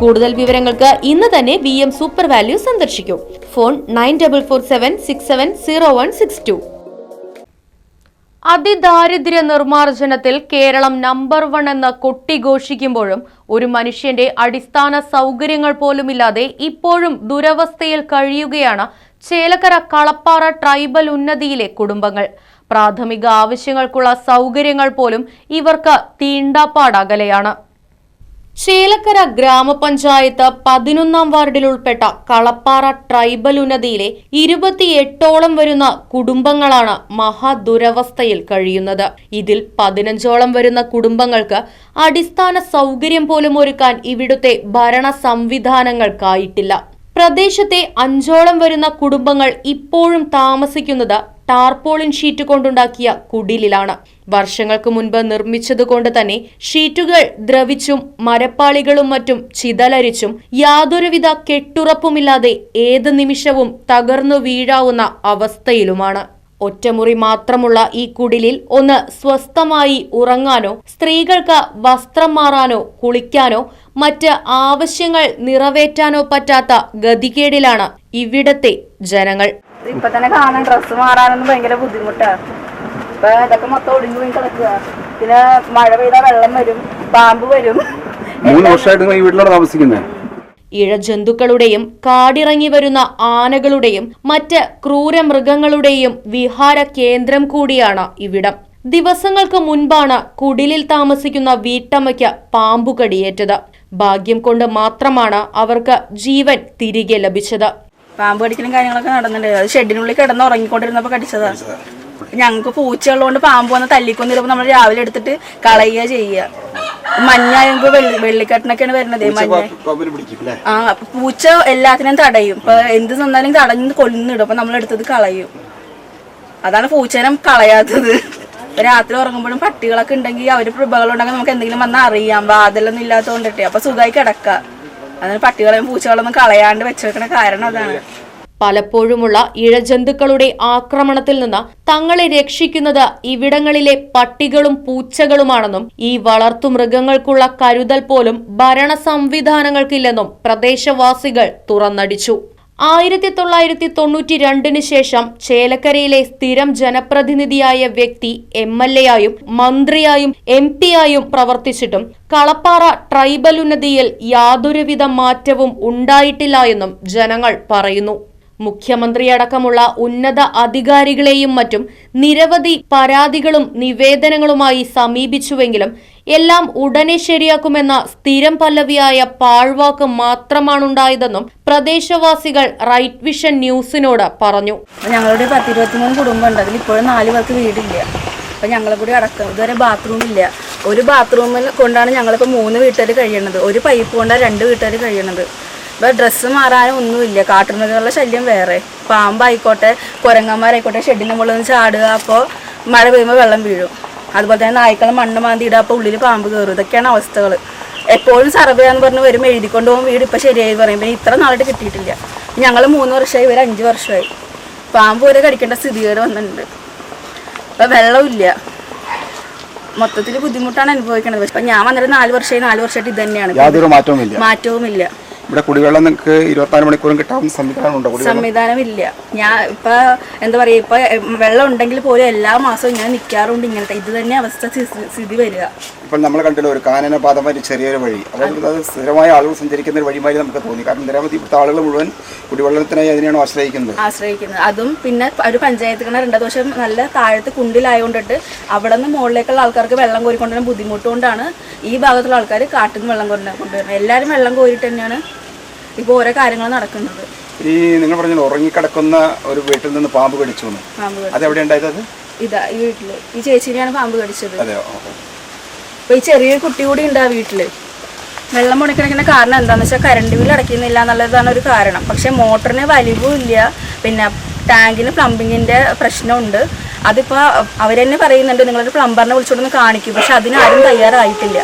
കൂടുതൽ വിവരങ്ങൾക്ക് ഇന്ന് തന്നെ വി എം സൂപ്പർ വാല്യൂ സന്ദർശിക്കൂ. Phone nine double four seven six seven zero one six two അതിദാരിദ്ര്യ നിർമ്മാർജനത്തിൽ കേരളം നമ്പർ വൺ എന്ന് കൊട്ടിഘോഷിക്കുമ്പോഴും ഒരു മനുഷ്യന്റെ അടിസ്ഥാന സൗകര്യങ്ങൾ പോലുമില്ലാതെ ഇപ്പോഴും ദുരവസ്ഥയിൽ കഴിയുകയാണ് ചേലക്കര കളപ്പാറ ട്രൈബൽ ഉന്നതിയിലെ കുടുംബങ്ങൾ. പ്രാഥമിക ആവശ്യങ്ങൾക്കുള്ള സൗകര്യങ്ങൾ പോലും ഇവർക്ക് തീണ്ടാപ്പാടകലെയാണ്. ചേലക്കര ഗ്രാമപഞ്ചായത്ത് പതിനൊന്നാം വാർഡിൽ ഉൾപ്പെട്ട കളപ്പാറ ട്രൈബൽ ഉന്നതിയിലെ ഇരുപത്തിയെട്ടോളം വരുന്ന കുടുംബങ്ങളാണ് മഹാദുരവസ്ഥയിൽ കഴിയുന്നത്. ഇതിൽ പതിനഞ്ചോളം വരുന്ന കുടുംബങ്ങൾക്ക് അടിസ്ഥാന സൗകര്യം പോലും ഒരുക്കാൻ ഇവിടുത്തെ ഭരണ സംവിധാനങ്ങൾക്കായിട്ടില്ല പ്രദേശത്തെ അഞ്ചോളം വരുന്ന കുടുംബങ്ങൾ ഇപ്പോഴും താമസിക്കുന്നത് ടാർപോളിൻ ഷീറ്റ് കൊണ്ടുണ്ടാക്കിയ കുടിലിലാണ്. വർഷങ്ങൾക്ക് മുൻപ് നിർമ്മിച്ചതുകൊണ്ട് തന്നെ ഷീറ്റുകൾ ദ്രവിച്ചും മരപ്പാളികളും മറ്റും ചിതലരിച്ചും യാതൊരുവിധ കെട്ടുറപ്പുമില്ലാതെ ഏത് നിമിഷവും തകർന്നു വീഴാവുന്ന അവസ്ഥയിലുമാണ്. ഒറ്റമുറി മാത്രമുള്ള ഈ കുടിലിൽ ഒന്ന് സ്വസ്ഥമായി ഉറങ്ങാനോ സ്ത്രീകൾക്ക് വസ്ത്രം മാറാനോ കുളിക്കാനോ മറ്റ് ആവശ്യങ്ങൾ നിറവേറ്റാനോ പറ്റാത്ത ഗതികേടിലാണ് ഇവിടത്തെ ജനങ്ങൾ. ഇപ്പൊ തന്നെ കാണാൻ ഡ്രസ്സ് മാറാനൊന്നും ഭയങ്കര ബുദ്ധിമുട്ടാ. ഇപ്പൊ ഇതൊക്കെ മൊത്തം ഒടിഞ്ഞു പോയി കിടക്കുക പിന്നെ മഴ പെയ്താൽ വെള്ളം വരും പാമ്പ് വരും. മൂന്ന് വർഷമായിട്ട് ഈ വീട്ടിലാണ് താമസിക്കുന്നത് ഇഴജന്തുക്കളുടെയും കാടിറങ്ങി വരുന്ന ആനകളുടെയും മറ്റ് ക്രൂരമൃഗങ്ങളുടെയും വിഹാര കേന്ദ്രം കൂടിയാണ് ഇവിടം. ദിവസങ്ങൾക്ക് മുൻപാണ് കുടിലിൽ താമസിക്കുന്ന വീട്ടമ്മയ്ക്ക് പാമ്പുകടിയേറ്റത്. ഭാഗ്യം കൊണ്ട് മാത്രമാണ് അവർക്ക് ജീവൻ തിരികെ ലഭിച്ചത്. പാമ്പ് കടിക്കലും കാര്യങ്ങളൊക്കെ നടന്നിട്ടുണ്ട്. അത് ഷെഡിനുള്ളിൽ കിടന്ന് ഉറങ്ങിക്കൊണ്ടിരുന്നപ്പോ കടിച്ചതാ. ഞങ്ങൾക്ക് പൂച്ചയുള്ളതുകൊണ്ട് പാമ്പ് വന്ന് തല്ലിക്കൊന്നിരുമ്പോ നമ്മൾ രാവിലെ എടുത്തിട്ട് കളയുക ചെയ്യുക. മഞ്ഞായുമ്പോ വെള്ളി വെള്ളിക്കെട്ടിനൊക്കെയാണ് വരുന്നത്. മഞ്ഞ ആ അപ്പൊ പൂച്ച എല്ലാത്തിനും തടയും. ഇപ്പൊ എന്ത് തന്നാലും തടഞ്ഞ് കൊല്ലുന്നിടും. അപ്പൊ നമ്മൾ എടുത്തത് കളയും. അതാണ് പൂച്ചേനെ കളയാത്തത്. രാത്രി ഉറങ്ങുമ്പോഴും പട്ടികളൊക്കെ ഉണ്ടെങ്കിൽ അവർ പ്രഭകളുണ്ടെങ്കിൽ നമുക്ക് എന്തെങ്കിലും വന്നാൽ അറിയാം. വാതിലൊന്നും ഇല്ലാത്തതുകൊണ്ടിട്ടേ. അപ്പൊ സുഖമായി കിടക്കാം. അതിന് പട്ടികളെയും പൂച്ചകളൊന്നും കളയാണ്ട് വെച്ചേക്കണ കാരണം അതാണ്. പലപ്പോഴുമുള്ള ഇഴജന്തുക്കളുടെ ആക്രമണത്തിൽ നിന്ന് തങ്ങളെ രക്ഷിക്കുന്നത് ഇവിടങ്ങളിലെ പട്ടികളും പൂച്ചകളുമാണെന്നും ഈ വളർത്തു മൃഗങ്ങൾക്കുള്ള കരുതൽ പോലും ഭരണ സംവിധാനങ്ങൾക്കില്ലെന്നും പ്രദേശവാസികൾ തുറന്നടിച്ചു. ആയിരത്തി തൊള്ളായിരത്തി തൊണ്ണൂറ്റി രണ്ടിന് ശേഷം ചേലക്കരയിലെ സ്ഥിരം ജനപ്രതിനിധിയായ വ്യക്തി എം എൽ എ ആയും മന്ത്രിയായും എം പി ആയും പ്രവർത്തിച്ചിട്ടും കളപ്പാറ ട്രൈബൽ ഉന്നതിയിൽ യാതൊരുവിധ മാറ്റവും ഉണ്ടായിട്ടില്ല എന്നും ജനങ്ങൾ പറയുന്നു. മുഖ്യമന്ത്രിയടക്കമുള്ള ഉന്നത അധികാരികളെയും മറ്റും നിരവധി പരാതികളും നിവേദനങ്ങളുമായി സമീപിച്ചുവെങ്കിലും എല്ലാം ഉടനെ ശരിയാക്കുമെന്ന സ്ഥിരം പല്ലവിയായ പാഴ്വാക്ക് മാത്രമാണുണ്ടായതെന്നും പ്രദേശവാസികൾ റൈറ്റ് വിഷൻ ന്യൂസിനോട് പറഞ്ഞു. ഞങ്ങളുടെ പത്ത് ഇരുപത്തിമൂന്ന് കുടുംബം ഉണ്ട്. അതിൽ ഇപ്പോഴും നാല് പേർക്ക് വീടില്ല. അപ്പൊ ഞങ്ങളെ കൂടി അടക്കം. ഇതുവരെ ബാത്റൂം ഇല്ല. ഒരു ബാത്റൂമിൽ കൊണ്ടാണ് ഞങ്ങളിപ്പോൾ മൂന്ന് വീട്ടുകാർ കഴിയണത്. ഒരു പൈപ്പ് കൊണ്ടാണ് രണ്ട് വീട്ടുകാർ കഴിയണത്. ഇപ്പൊ ഡ്രസ്സ് മാറാനും ഒന്നുമില്ല. കാട്ടുമൃഗങ്ങളുടെ ശല്യം വേറെ. പാമ്പായിക്കോട്ടെ കുരങ്ങന്മാരായിക്കോട്ടെ ഷെഡിന്റെ മുകളിൽ നിന്ന് ചാടുക അപ്പോൾ മഴ പെയ്യുമ്പോൾ വെള്ളം വീഴും. അതുപോലെ തന്നെ നായ്ക്കൾ മണ്ണ് മാന്തി ഇടുക അപ്പോൾ ഉള്ളിൽ പാമ്പ് കയറും ഇതൊക്കെയാണ് അവസ്ഥകൾ എപ്പോഴും സർവേ എന്ന് പറഞ്ഞ് വരും എഴുതിക്കൊണ്ട് പോകും വീട് ഇപ്പം ശരിയായി പറയും. പിന്നെ ഇത്ര നാളായിട്ട് കിട്ടിയിട്ടില്ല. ഞങ്ങൾ മൂന്ന് വർഷമായി ഇവർ അഞ്ച് വർഷമായി. പാമ്പ് വരെ കടിക്കേണ്ട സ്ഥിതികേട് വന്നിട്ടുണ്ട്. ഇപ്പം വെള്ളമില്ല മൊത്തത്തിൽ ബുദ്ധിമുട്ടാണ് അനുഭവിക്കുന്നത് പക്ഷെ ഞാൻ വന്നിട്ട് നാല് വർഷമായി നാല് വർഷമായിട്ട് ഇത് തന്നെയാണ്. യാതൊരു മാറ്റവുമില്ല. മാറ്റവുമില്ല. ഇവിടെ കുടിവെള്ളം നിങ്ങൾക്ക് ഇരുപത്തിനാല് മണിക്കൂറും കിട്ടാവുന്ന സംവിധാനം ഉണ്ടോ കുടിവെള്ളം? സംവിധാനമില്ല. ഞാൻ ഇപ്പൊ എന്താ പറയാ ഇപ്പൊ വെള്ളം ഉണ്ടെങ്കിൽ പോലും എല്ലാ മാസവും ഇങ്ങനെ നിൽക്കാറുണ്ട് ഇങ്ങനത്തെ. ഇത് തന്നെ അവസ്ഥ സ്ഥിതി വരിക. ഇപ്പം നമ്മൾ കണ്ടല്ലോ ഒരു കാനന വരെ ചെറിയൊരു വഴി. അപ്പോൾ അത്. സ്ഥിരമായ ആളുകൾ സഞ്ചരിക്കുന്ന ഒരു വഴിമാരി നമുക്ക് തോന്നി. കാരണം നിരവധി ഇവിടുത്തെ ആളുകൾ മുഴുവൻ കുടിവെള്ളത്തിനായി അതിനെയാണ് ആശ്രയിക്കുന്നത്. ആശ്രയിക്കുന്നത്. അതും പിന്നെ ഒരു പഞ്ചായത്ത് കിണർ രണ്ട് ദിവസം നല്ല താഴത്ത് കുണ്ടിലായതുകൊണ്ടിട്ട് അവിടെ നിന്ന് മുകളിലേക്കുള്ള ആൾക്കാർക്ക് വെള്ളം കോരിക്കൊണ്ടുവരാൻ ബുദ്ധിമുട്ടുകൊണ്ടാണ് ഈ ഭാഗത്തുള്ള ആൾക്കാർ കാട്ടിൽ നിന്ന് വെള്ളം കൊണ്ടു കൊണ്ടുവരുന്നത്. എല്ലാവരും വെള്ളം കോരിട്ട് തന്നെയാണ് ഇപ്പോൾ ഓരോ കാര്യങ്ങൾ നടക്കുന്നത് ഈ നിങ്ങൾ പറഞ്ഞല്ലോ ഉറങ്ങിക്കിടക്കുന്ന ഒരു വീട്ടിൽ നിന്ന് പാമ്പ് കടിച്ചു. എന്ന് അത്? എവിടെ ഉണ്ടായത് ഇതാ ഈ വീട്ടിൽ. ഈ ചേച്ചിനെയാണ് പാമ്പ് കടിച്ചത്. അപ്പൊ ഈ ചെറിയൊരു കുട്ടി കൂടി ഉണ്ട് ആ വീട്ടിൽ. വെള്ളം മുടക്കിടക്കുന്ന കാരണം എന്താണെന്ന് വെച്ചാൽ കറണ്ട് ബില്ല് അടയ്ക്കുന്നില്ല എന്നുള്ളതാണ് ഒരു കാരണം. പക്ഷെ മോട്ടറിന് വലിവും ഇല്ല. പിന്നെ ടാങ്കിന് പ്ലംബിങ്ങിന്റെ പ്രശ്നമുണ്ട്. അതിപ്പോ അവരെന്നെ പറയുന്നുണ്ട് നിങ്ങളൊരു പ്ലംബറിനെ വിളിച്ചോണ്ടൊന്ന് കാണിക്കും. പക്ഷെ അതിനാരും തയ്യാറായിട്ടില്ല.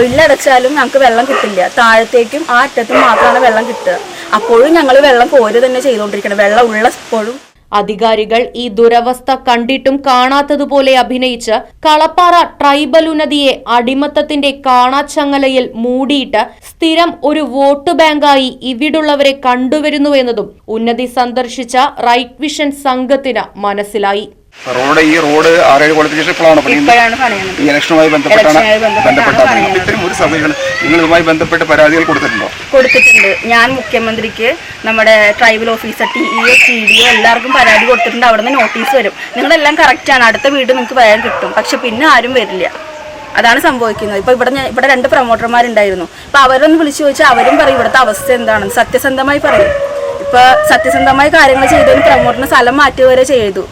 ബില്ലടച്ചാലും ഞങ്ങൾക്ക് വെള്ളം കിട്ടില്ല. താഴത്തേക്കും ആ അറ്റത്തും മാത്രമാണ് വെള്ളം കിട്ടുക. അപ്പോഴും ഞങ്ങൾ വെള്ളം കോര് തന്നെ ചെയ്തുകൊണ്ടിരിക്കണം വെള്ളം ഉള്ളപ്പോഴും അധികാരികൾ ഈ ദുരവസ്ഥ കണ്ടിട്ടും കാണാത്തതുപോലെ അഭിനയിച്ച് കളപ്പാറ ട്രൈബൽ ഉന്നതിയെ അടിമത്തത്തിന്റെ കാണാച്ചങ്ങലയിൽ മൂടിയിട്ട് സ്ഥിരം ഒരു വോട്ട് ബാങ്കായി ഇവിടുള്ളവരെ കണ്ടുവരുന്നുവെന്നതും ഉന്നതി സന്ദർശിച്ച റൈറ്റ് വിഷൻ സംഘത്തിന് മനസ്സിലായി. റോഡ് ഈ റോഡ് ആറേഴ് കൊല്ലത്തിന് ശേഷം ഇപ്പോഴാണ് പണിയുന്നത്. ഈ ഇലക്ഷനുമായി ബന്ധപ്പെട്ടാണ് ബന്ധപ്പെട്ടാണ്. അപ്പോൾ ഇത്തരം ഒരു സൗകര്യങ്ങൾ നിങ്ങൾ ഇതുമായി ബന്ധപ്പെട്ട് പരാതികൾ കൊടുത്തിട്ടുണ്ടോ? കൊടുത്തിട്ടുണ്ട്. ഞാൻ മുഖ്യമന്ത്രിക്ക് നമ്മുടെ tribal officer T E T D O എല്ലാവർക്കും പരാതി കൊടുത്തിട്ടുണ്ട്. അവിടെ നിന്ന് നോട്ടീസ് വരും. നിങ്ങളെല്ലാം കറക്റ്റാണ് അടുത്ത വീട് നിങ്ങൾക്ക് വേഗം കിട്ടും. പക്ഷെ പിന്നെ ആരും വരില്ല. അതാണ് സംഭവിക്കുന്നത്. ഇപ്പൊ ഇവിടെ ഞാൻ ഇവിടെ രണ്ട് പ്രൊമോട്ടർമാരുണ്ടായിരുന്നു അപ്പൊ അവരൊന്ന് വിളിച്ചു ചോദിച്ചാൽ അവരും പറയും ഇവിടുത്തെ അവസ്ഥ എന്താണെന്ന്? സത്യസന്ധമായി പറയും. ഇപ്പൊ സത്യസന്ധമായ കാര്യങ്ങൾ ചെയ്തതിന് പ്രൊമോട്ടറിന് സ്ഥലം മാറ്റുക വരെ ചെയ്തു.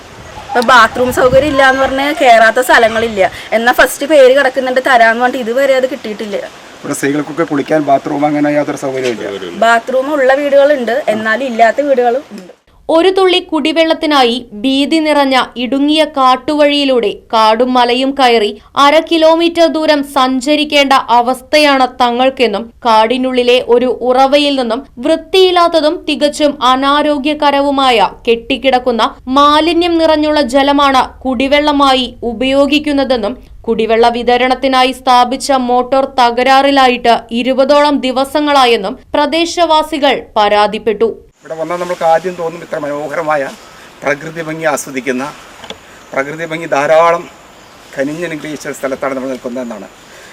ഇപ്പൊ ബാത്റൂം സൗകര്യം ഇല്ല എന്ന് പറഞ്ഞാൽ കയറാത്ത സ്ഥലങ്ങളില്ല. എന്നാൽ ഫസ്റ്റ് പേര് കിടക്കുന്നുണ്ട് തരാന്ന് പറഞ്ഞിട്ട് ഇതുവരെ അത് കിട്ടിയിട്ടില്ല. ഇവിടെ സ്ത്രീകൾക്കൊക്കെ കുളിക്കാൻ ബാത്റൂം അങ്ങനെ യാതൊരു സൗകര്യമില്ല ബാത്റൂം ഉള്ള വീടുകളുണ്ട്. എന്നാലും ഇല്ലാത്ത വീടുകളും ഉണ്ട്. ഒരു തുള്ളി കുടിവെള്ളത്തിനായി ഭീതി നിറഞ്ഞ ഇടുങ്ങിയ കാട്ടുവഴിയിലൂടെ കാടും മലയും കയറി അര കിലോമീറ്റർ ദൂരം സഞ്ചരിക്കേണ്ട അവസ്ഥയാണ് തങ്ങൾക്കെന്നും കാടിനുള്ളിലെ ഒരു ഉറവയിൽ നിന്നും വൃത്തിയില്ലാത്തതും തികച്ചും അനാരോഗ്യകരവുമായ കെട്ടിക്കിടക്കുന്ന മാലിന്യം നിറഞ്ഞുള്ള ജലമാണ് കുടിവെള്ളമായി ഉപയോഗിക്കുന്നതെന്നും കുടിവെള്ള വിതരണത്തിനായി സ്ഥാപിച്ച മോട്ടോർ തകരാറിലായിട്ട് ഇരുപതോളം ദിവസങ്ങളായെന്നും പ്രദേശവാസികൾ പരാതിപ്പെട്ടു. ഇവിടെ വന്നാൽ നമുക്ക് ആദ്യം തോന്നും ഇത്ര മനോഹരമായ പ്രകൃതി ഭംഗി ആസ്വദിക്കുന്ന പ്രകൃതി ഭംഗി ധാരാളം കനിഞ്ഞനുഗ്രഹിച്ച ഒരു സ്ഥലത്താണ് നമ്മൾ നിൽക്കുന്നതെന്നാണ്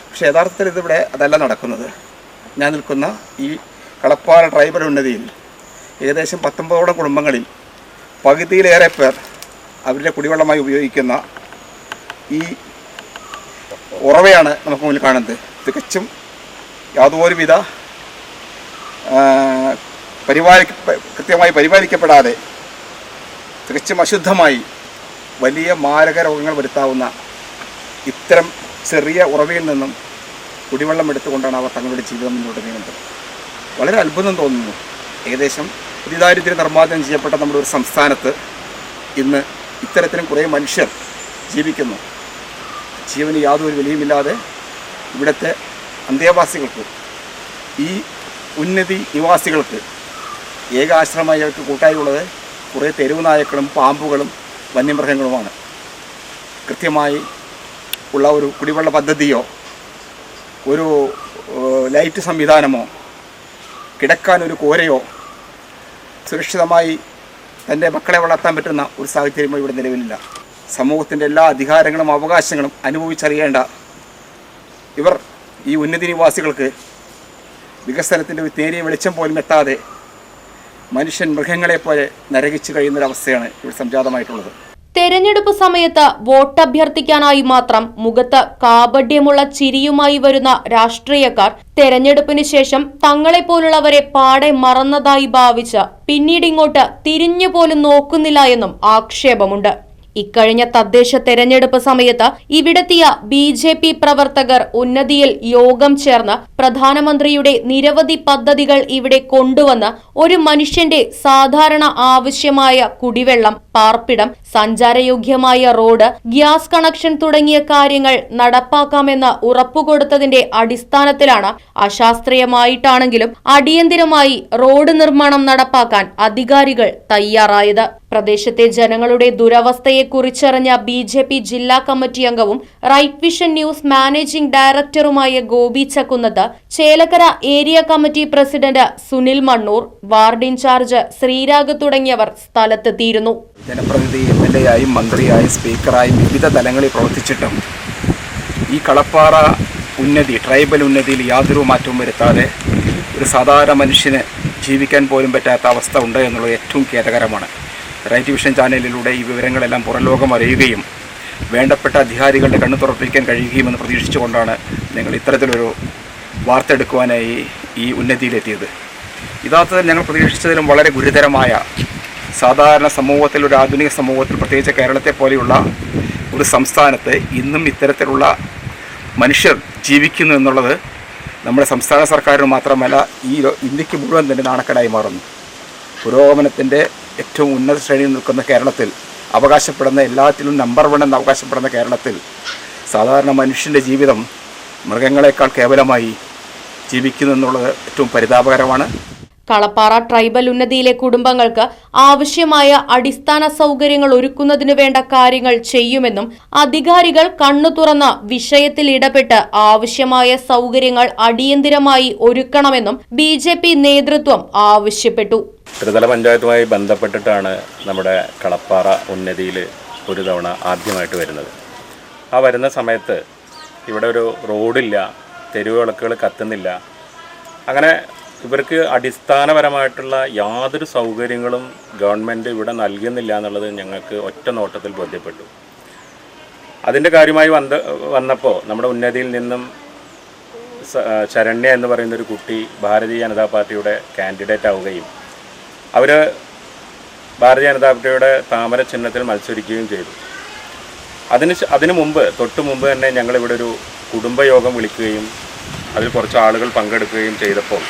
പക്ഷേ യഥാർത്ഥത്തിൽ ഇതിവിടെ അതല്ല നടക്കുന്നത്. ഞാൻ നിൽക്കുന്ന ഈ കളപ്പാറ ട്രൈബൽ ഉന്നതിയിൽ ഏകദേശം പത്തൊമ്പതോളം കുടുംബങ്ങളിൽ പകുതിയിലേറെ പേർ അവരുടെ കുടിവെള്ളമായി ഉപയോഗിക്കുന്ന ഈ ഉറവയാണ് നമുക്ക് മുന്നിൽ കാണുന്നത്. തികച്ചും യാതൊരുവിധ ആ, പരിപാലിക്ക കൃത്യമായി പരിപാലിക്കപ്പെടാതെ തികച്ചും അശുദ്ധമായി വലിയ മാരക രോഗങ്ങൾ വരുത്താവുന്ന ഇത്തരം ചെറിയ ഉറവയിൽ നിന്നും കുടിവെള്ളം എടുത്തുകൊണ്ടാണ് അവർ തങ്ങളുടെ ജീവിതം മുന്നോട്ട് നീങ്ങുന്നത്. വളരെ അത്ഭുതം തോന്നുന്നു. ഏകദേശം അതിദാരിദ്ര്യ നിർമ്മാർജനം ചെയ്യപ്പെട്ട നമ്മുടെ ഒരു സംസ്ഥാനത്ത് ഇന്ന് ഇത്തരത്തിലും കുറേ മനുഷ്യർ ജീവിക്കുന്നു. ജീവന് യാതൊരു വിലയുമില്ലാതെ ഇവിടുത്തെ അന്തേവാസികൾക്ക് ഈ ഉന്നതി നിവാസികൾക്ക് ഏക ആശ്രമമായി അവർക്ക് കൂട്ടായുള്ളത് കുറേ തെരുവ് നായക്കളും പാമ്പുകളും വന്യമൃഗങ്ങളുമാണ്. കൃത്യമായി ഉള്ള ഒരു കുടിവെള്ള പദ്ധതിയോ ഒരു ലൈറ്റ് സംവിധാനമോ കിടക്കാൻ ഒരു കോരയോ സുരക്ഷിതമായി തന്റെ മക്കളെ വളർത്താൻ പറ്റുന്ന ഒരു സാഹചര്യമോ ഇവിടെ നിലവിലില്ല. സമൂഹത്തിന്റെ എല്ലാ അധികാരങ്ങളും അവകാശങ്ങളും അനുഭവിച്ചറിയേണ്ട ഇവർ ഈ ഉന്നതി നിവാസികൾക്ക് വികസനത്തിന്റെ ഒരു നേരിയ വെളിച്ചം പോലും എത്താതെ മനുഷ്യൻ മൃഗങ്ങളെപ്പോലെ നരകിച്ചു കഴിയുന്നൊരവസ്ഥയാണ് ഇവിടെ സംജാതമായിട്ടുള്ളത്. തെരഞ്ഞെടുപ്പ് സമയത്ത് വോട്ടഭ്യർത്ഥിക്കാനായി മാത്രം മുഖത്ത് കാപഢ്യമുള്ള ചിരിയുമായി വരുന്ന രാഷ്ട്രീയക്കാർ തെരഞ്ഞെടുപ്പിന് ശേഷം തങ്ങളെപ്പോലുള്ളവരെ പാടെ മറന്നതായി ഭാവിച്ച് പിന്നീടിങ്ങോട്ട് തിരിഞ്ഞുപോലും നോക്കുന്നില്ല എന്നും ആക്ഷേപമുണ്ട്. ഇക്കഴിഞ്ഞ തദ്ദേശ തെരഞ്ഞെടുപ്പ് സമയത്ത് ഇവിടെത്തിയ ബി ജെ പി പ്രവർത്തകർ ഉന്നതിയിൽ യോഗം ചേർന്ന് പ്രധാനമന്ത്രിയുടെ നിരവധി പദ്ധതികൾ ഇവിടെ കൊണ്ടുവന്ന് ഒരു മനുഷ്യന്റെ സാധാരണ ആവശ്യമായ കുടിവെള്ളം പാർപ്പിടം സഞ്ചാരയോഗ്യമായ റോഡ് ഗ്യാസ് കണക്ഷൻ തുടങ്ങിയ കാര്യങ്ങൾ നടപ്പാക്കാമെന്ന് ഉറപ്പുകൊടുത്തതിന്റെ അടിസ്ഥാനത്തിലാണ് അശാസ്ത്രീയമായിട്ടാണെങ്കിലും അടിയന്തിരമായി റോഡ് നിർമ്മാണം നടപ്പാക്കാൻ അധികാരികൾ തയ്യാറായത്. പ്രദേശത്തെ ജനങ്ങളുടെ ദുരവസ്ഥയെ കുറിച്ചറിഞ്ഞ ബി ജെ പി ജില്ലാ കമ്മിറ്റി അംഗവും റൈറ്റ് വിഷൻ ന്യൂസ് മാനേജിംഗ് ഡയറക്ടറുമായ Gopi Chakkunnath Chelakkara area committee president Sunil Mannur ward in charge Sreerag തുടങ്ങിയവർ സ്ഥലത്തെത്തിയിരുന്നു. ജനപ്രതിനിധി എം എൽ എ ആയും മന്ത്രിയായും സ്പീക്കറായും വിവിധ തലങ്ങളിൽ പ്രവർത്തിച്ചിട്ടും ഈ കളപ്പാറ ഉന്നതി ട്രൈബൽ ഉന്നതിയിൽ യാതൊരു മാറ്റവും വരുത്താതെ ഒരു സാധാരണ മനുഷ്യന് ജീവിക്കാൻ പോലും പറ്റാത്ത അവസ്ഥ ഉണ്ട് എന്നുള്ളത് ഏറ്റവും ഖേദകരമാണ്. റൈറ്റ് വിഷൻ ചാനലിലൂടെ ഈ വിവരങ്ങളെല്ലാം പുറംലോകം അറിയുകയും വേണ്ടപ്പെട്ട അധികാരികളുടെ കണ്ണു തുറപ്പിക്കാൻ കഴിയുകയുമെന്ന് പ്രതീക്ഷിച്ചുകൊണ്ടാണ് ഞങ്ങൾ ഇത്തരത്തിലൊരു വാർത്തെടുക്കുവാനായി ഈ ഉന്നതിയിലെത്തിയത്. യഥാർത്ഥത്തിൽ ഞങ്ങൾ പ്രതീക്ഷിച്ചതിലും വളരെ ഗുരുതരമായ സാധാരണ സമൂഹത്തിൽ ഒരു ആധുനിക സമൂഹത്തിൽ പ്രത്യേകിച്ച് കേരളത്തെ പോലെയുള്ള ഒരു സംസ്ഥാനത്ത് ഇന്നും ഇത്തരത്തിലുള്ള മനുഷ്യർ ജീവിക്കുന്നു എന്നുള്ളത് നമ്മുടെ സംസ്ഥാന സർക്കാരിന് മാത്രമല്ല ഈ ഇന്ത്യയ്ക്ക് മുഴുവൻ തന്നെ നാണക്കേടായി മാറുന്നു. പുരോഗമനത്തിന്റെ ഏറ്റവും ഉന്നത ശ്രേണിയിൽ നിൽക്കുന്ന കേരളത്തിൽ അവകാശപ്പെടുന്ന എല്ലാത്തിലും നമ്പർ വൺ എന്ന് അവകാശപ്പെടുന്ന കേരളത്തിൽ സാധാരണ മനുഷ്യന്റെ ജീവിതം മൃഗങ്ങളെക്കാൾ കേവലമായി ജീവിക്കുന്നു എന്നുള്ളത് ഏറ്റവും പരിതാപകരമാണ്. കളപ്പാറ ട്രൈബൽ ഉന്നതിയിലെ കുടുംബങ്ങൾക്ക് ആവശ്യമായ അടിസ്ഥാന സൗകര്യങ്ങൾ ഒരുക്കുന്നതിനു വേണ്ട കാര്യങ്ങൾ ചെയ്യുമെന്നും അധികാരികൾ കണ്ണു തുറന്ന് വിഷയത്തിൽ ഇടപെട്ട് ആവശ്യമായ സൗകര്യങ്ങൾ അടിയന്തിരമായി ഒരുക്കണമെന്നും ബി നേതൃത്വം ആവശ്യപ്പെട്ടു. ത്രിതല പഞ്ചായത്തുമായി ബന്ധപ്പെട്ടിട്ടാണ് നമ്മുടെ കളപ്പാറ ഉന്നതിയിൽ ഒരു തവണ ആദ്യമായിട്ട് വരുന്നത്. ആ വരുന്ന സമയത്ത് ഇവിടെ ഒരു റോഡില്ല തെരുവിളക്കുകൾ കത്തുന്നില്ല. അങ്ങനെ ഇവർക്ക് അടിസ്ഥാനപരമായിട്ടുള്ള യാതൊരു സൗകര്യങ്ങളും ഗവൺമെന്റ് ഇവിടെ നൽകുന്നില്ല എന്നുള്ളത് ഞങ്ങൾക്ക് ഒറ്റ നോട്ടത്തിൽ ബോധ്യപ്പെട്ടു. അതിന്റെ കാര്യമായി വന്ന വന്നപ്പോൾ നമ്മുടെ ഉന്നതിയിൽ നിന്നും ശരണ്യ എന്ന് പറയുന്നൊരു കുട്ടി ഭാരതീയ ജനതാ പാർട്ടിയുടെ കാൻഡിഡേറ്റ് ആവുകയും അവർ ഭാരതീയ ജനതാ പാർട്ടിയുടെ താമര ചിഹ്നത്തിൽ മത്സരിക്കുകയും ചെയ്തു. അതിന് അതിനു മുമ്പ് തൊട്ട് മുമ്പ് തന്നെ ഞങ്ങളിവിടെ ഒരു കുടുംബയോഗം വിളിക്കുകയും അതിൽ കുറച്ച് ആളുകൾ പങ്കെടുക്കുകയും ചെയ്തപ്പോൾ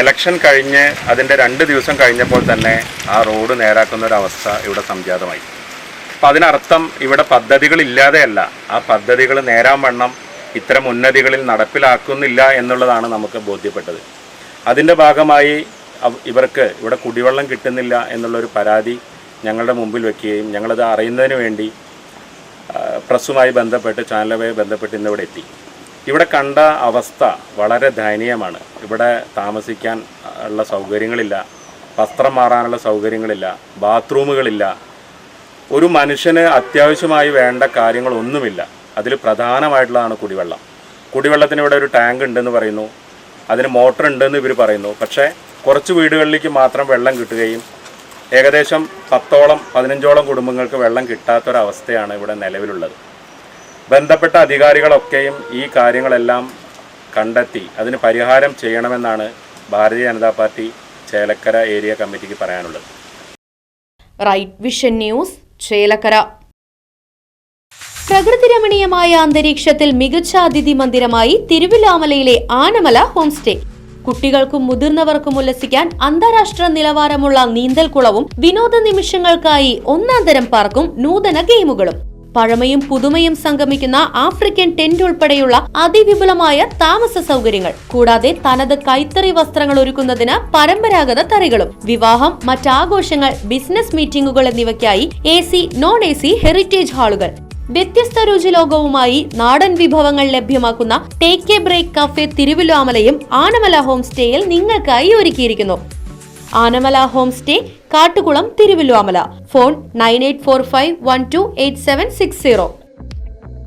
ഇലക്ഷൻ കഴിഞ്ഞ് അതിന്റെ രണ്ട് ദിവസം കഴിഞ്ഞപ്പോൾ തന്നെ ആ റോഡ് നേരാക്കുന്ന ഒരു അവസ്ഥ ഇവിടെ സംജാതമായി. അപ്പം അതിനർത്ഥം ഇവിടെ പദ്ധതികളില്ലാതെയല്ല ആ പദ്ധതികൾ നേരാൻ വണ്ണം ഇത്തരം ഉന്നതികളിൽ നടപ്പിലാക്കുന്നില്ല എന്നുള്ളതാണ് നമുക്ക് ബോധ്യപ്പെട്ടത്. അതിന്റെ ഭാഗമായി ഇവർക്ക് ഇവിടെ കുടിവെള്ളം കിട്ടുന്നില്ല എന്നുള്ളൊരു പരാതി ഞങ്ങളുടെ മുമ്പിൽ വെക്കുകയും ഞങ്ങളത് അറിയുന്നതിന് വേണ്ടി പ്രസ്സുമായി ബന്ധപ്പെട്ട് ചാനലുമായി ബന്ധപ്പെട്ട് ഇന്നിവിടെ എത്തി. ഇവിടെ കണ്ട അവസ്ഥ വളരെ ദയനീയമാണ്. ഇവിടെ താമസിക്കാൻ ഉള്ള സൗകര്യങ്ങളില്ല വസ്ത്രം മാറാനുള്ള സൗകര്യങ്ങളില്ല ബാത്റൂമുകളില്ല. ഒരു മനുഷ്യന് അത്യാവശ്യമായി വേണ്ട കാര്യങ്ങളൊന്നുമില്ല. അതിൽ പ്രധാനമായിട്ടുള്ളതാണ് കുടിവെള്ളം. കുടിവെള്ളത്തിന് ഇവിടെ ഒരു ടാങ്ക് ഉണ്ടെന്ന് പറയുന്നു. അതിന് മോട്ടർ ഉണ്ടെന്ന് ഇവർ പറയുന്നു. പക്ഷേ കുറച്ച് വീടുകളിലേക്ക് മാത്രം വെള്ളം കിട്ടുകയും ഏകദേശം പത്തോളം പതിനഞ്ചോളം കുടുംബങ്ങൾക്ക് വെള്ളം കിട്ടാത്തൊരവസ്ഥയാണ് ഇവിടെ നിലവിലുള്ളത്. ബന്ധപ്പെട്ട അധികാരികളൊക്കെയും ഈ കാര്യങ്ങളെല്ലാം കണ്ടെത്തി അതിന് പരിഹാരം ചെയ്യണമെന്നാണ് ഭാരതീയ ജനതാ പാർട്ടി ചേലക്കര ഏരിയ കമ്മിറ്റിക്ക് പറയാനുള്ളത്. Right vision news Chelakkara. പ്രകൃതി രമണീയമായ അന്തരീക്ഷത്തിൽ മികച്ച അതിഥി മന്ദിരമായി തിരുവിലാമലയിലെ ആനമല ഹോംസ്റ്റേ കുട്ടികൾക്കും മുതിർന്നവർക്കും ഉല്ലസിക്കാൻ അന്താരാഷ്ട്ര നിലവാരമുള്ള നീന്തൽക്കുളവും വിനോദ നിമിഷങ്ങൾക്കായി ഒന്നാം തരം പാർക്കും നൂതന ഗെയിമുകളും. പഴമയും പുതുമയും സംഗമിക്കുന്ന ആഫ്രിക്കൻ ടെന്റ് ഉൾപ്പെടെയുള്ള അതിവിപുലമായ താമസ സൗകര്യങ്ങൾ കൂടാതെ തനത് കൈത്തറി വസ്ത്രങ്ങൾ ഒരുക്കുന്നതിന് പരമ്പരാഗത തറികളും വിവാഹം മറ്റാഘോഷങ്ങൾ ബിസിനസ് മീറ്റിംഗുകൾ എന്നിവയ്ക്കായി A C non A C heritage ഹാളുകൾ. വ്യത്യസ്ത രുചിലോകവുമായി നാടൻ വിഭവങ്ങൾ ലഭ്യമാക്കുന്ന ടേക്ക് എ ബ്രേക്ക് കഫേ തിരുവല്ലോമലയും ആനമല ഹോം സ്റ്റേയിൽ നിങ്ങൾക്കായി ഒരുക്കിയിരിക്കുന്നു. Anamala home stay Kattukulam Thiruvilwamala. Phone nine eight four five one two eight seven six zero.